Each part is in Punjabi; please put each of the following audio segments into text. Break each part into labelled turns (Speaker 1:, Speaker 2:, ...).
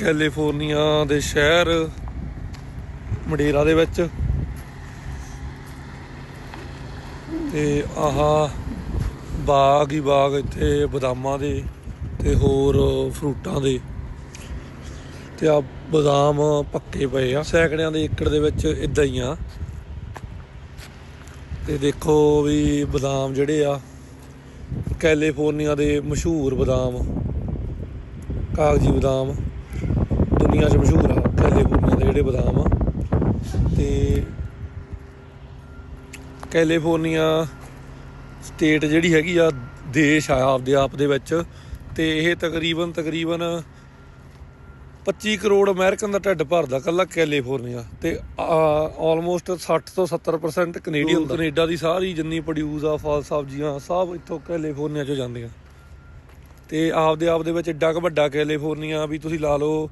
Speaker 1: ਕੈਲੀਫੋਰਨੀਆ ਦੇ ਸ਼ਹਿਰ, ਮਡੇਰਾ ਦੇ ਵਿੱਚ। ਤੇ ਆਹ ਬਾਗ ਹੀ ਬਾਗ ਇੱਥੇ ਬਦਾਮਾਂ ਦੇ ਤੇ ਹੋਰ ਫਰੂਟਾਂ ਦੇ। ਤੇ ਆ ਬਦਾਮ ਪੱਕੇ ਪਏ ਆ। ਸੈਂਕੜਿਆਂ ਦੇ ਏਕੜ ਦੇ ਵਿੱਚ ਇਦਾਂ ਹੀ ਆ। ਤੇ ਦੇਖੋ ਵੀ ਬਦਾਮ ਜਿਹੜੇ ਆ, ਕੈਲੀਫੋਰਨੀਆ ਦੇ ਮਸ਼ਹੂਰ ਬਦਾਮ, ਕਾਗਜੀ ਬਦਾਮ। ਦੁਨੀਆ 'ਚ ਮਸ਼ਹੂਰ ਆ ਕੈਲੀਫੋਰਨੀਆ ਦੇ ਜਿਹੜੇ ਬਦਾਮ ਆ। ਤੇ ਕੈਲੀਫੋਰਨੀਆ ਸਟੇਟ ਜਿਹੜੀ ਹੈਗੀ ਆ ਦੇਸ਼ ਆ ਆਪਦੇ ਆਪ ਦੇ ਵਿੱਚ। ਤੇ ਇਹ ਤਕਰੀਬਨ ਤਕਰੀਬਨ 25 ਕਰੋੜ ਅਮਰੀਕਨ ਦਾ ਢਿੱਡ ਭਰਦਾ ਕੱਲਾ ਕੈਲੀਫੋਰਨੀਆ। ਤੇ ਆਲਮੋਸਟ 60 ਤੋਂ 70% ਕੈਨੇਡੀਅਨ ਕੈਨੇਡਾ ਦੀ ਸਾਰੀ ਜਿੰਨੀ ਪ੍ਰੋਡਿਊਸ ਆ ਫਲ ਸਬਜ਼ੀਆਂ ਸਭ ਇੱਥੋਂ ਕੈਲੀਫੋਰਨੀਆ ਚੋਂ ਜਾਂਦੀਆਂ। ਤੇ ਆਪਦੇ ਆਪ ਦੇ ਵਿੱਚ ਏਡਾ ਕੁ ਵੱਡਾ ਕੈਲੀਫੋਰਨੀਆ ਵੀ ਤੁਸੀਂ ਲਾ ਲਓ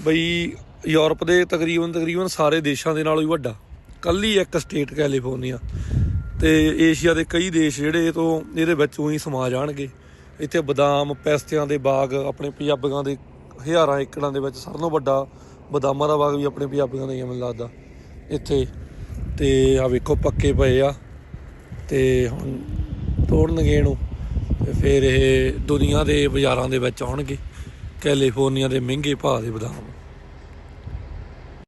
Speaker 1: ਬਈ ਯੂਰਪ ਦੇ ਤਕਰੀਬਨ ਤਕਰੀਬਨ ਸਾਰੇ ਦੇਸ਼ਾਂ ਦੇ ਨਾਲੋਂ ਹੀ ਵੱਡਾ। ਕੱਲੀ ਇੱਕ ਸਟੇਟ ਕੈਲੀਫੋਰਨੀਆ। ਤੇ ਏਸ਼ੀਆ ਦੇ ਕਈ ਦੇਸ਼ ਜਿਹੜੇ ਤੋਂ ਇਹਦੇ ਵਿੱਚ ਉਹੀ ਸਮਾ ਜਾਣਗੇ। ਇੱਥੇ ਬਦਾਮ, ਪੈਸਤਿਆਂ ਦੇ ਬਾਗ, ਆਪਣੇ ਪੰਜਾਬੀਆਂ ਦੇ ਹਜ਼ਾਰਾਂ ਏਕੜਾਂ ਦੇ ਵਿੱਚ ਸਾਰਿਆਂ ਨਾਲੋਂ ਵੱਡਾ ਬਦਾਮਾਂ ਦਾ ਬਾਗ ਵੀ ਆਪਣੇ ਪੰਜਾਬੀਆਂ ਦਾ ਹੀ ਮੈਨੂੰ ਲੱਗਦਾ। ਇੱਥੇ ਤੇ ਆ ਵੇਖੋ ਪੱਕੇ ਪਏ ਆ। ਤੇ ਹੁਣ ਤੋੜਨਗੇ ਇਹਨੂੰ ਤੇ ਫਿਰ ਇਹ ਦੁਨੀਆ ਦੇ ਬਾਜ਼ਾਰਾਂ ਦੇ ਵਿੱਚ ਆਉਣਗੇ। ਕੈਲੀਫੋਰਨੀਆ ਦੇ ਮਹਿੰਗੇ ਭਾਅ ਦੇ ਬਦਾਮ।